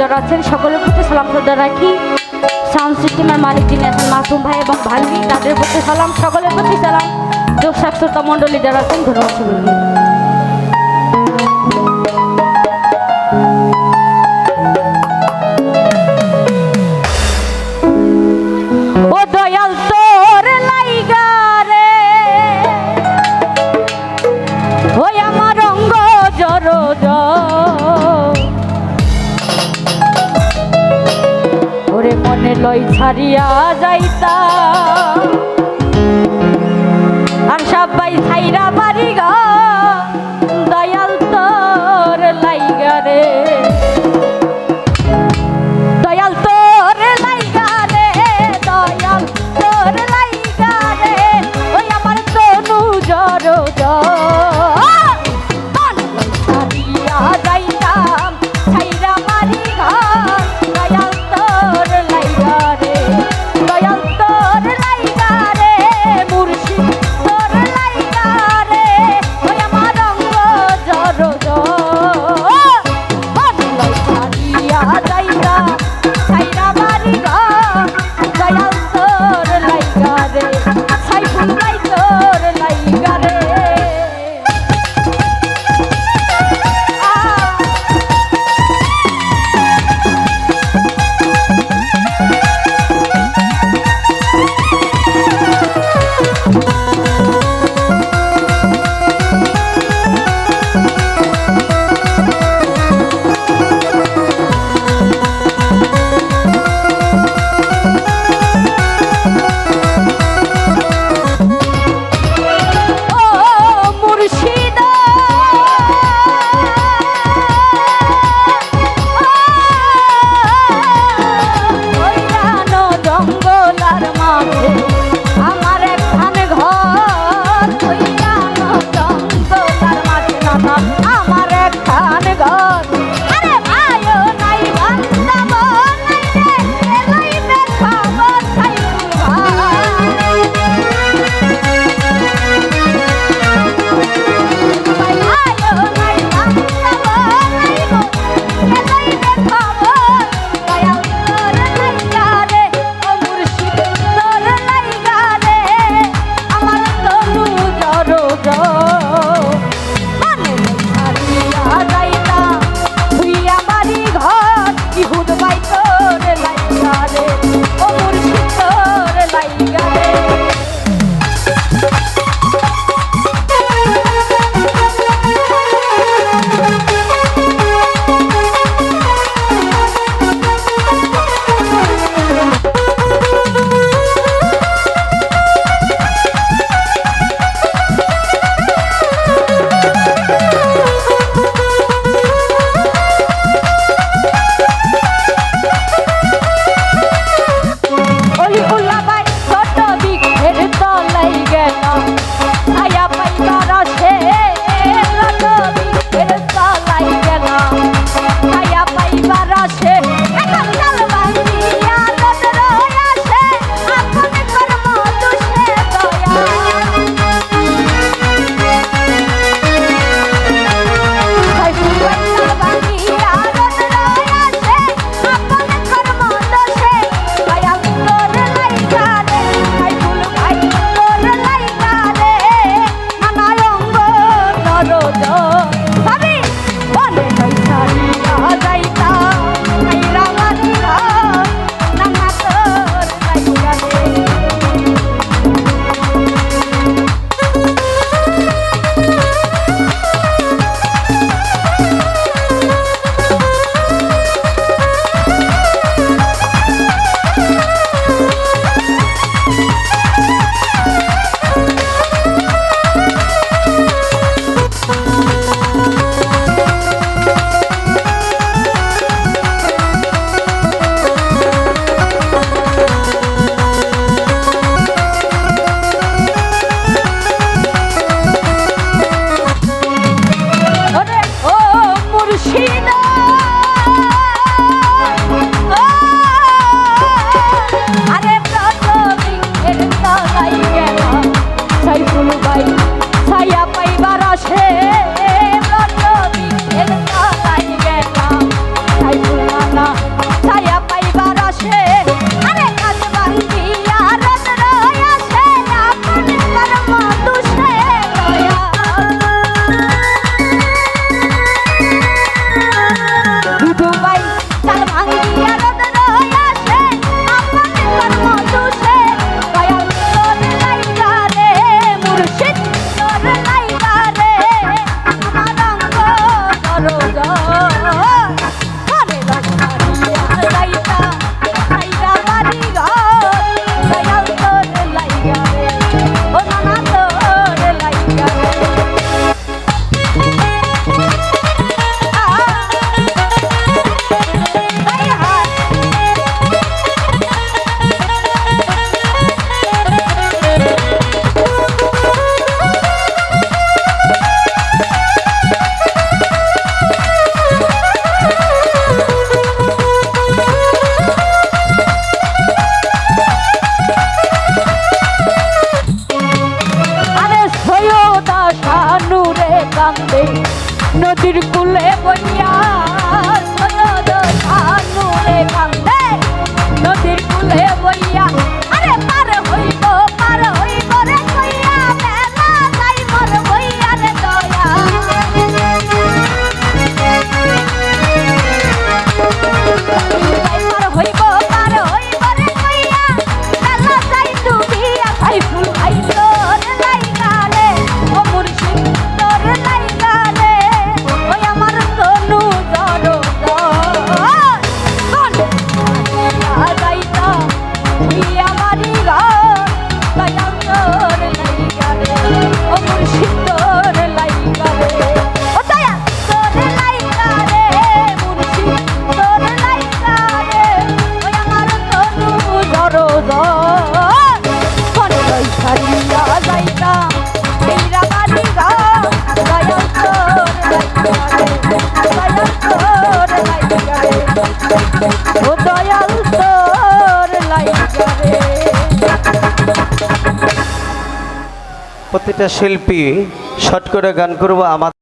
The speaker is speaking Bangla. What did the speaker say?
যারা আছেন সকলের প্রতি সালাম শ্রদ্ধা রাখি। সাউন্ড সিস্টেমের মালিক যিনি আছেন মাসুম ভাই এবং ভাগ্নি তাদের প্রতি সালাম, সকলের প্রতি সালাম। যোগ সাক্ষরতা মণ্ডলী যারা আছেন, ধন্যবাদ সকলকে। আমার অঙ্গ জর মনে লই ছাড়িয়া যাইতা। আর সবাই ছাইরা বাড়ি গা মোবাইল প্রতিটা শিল্পী শট করে গান করব আমাদের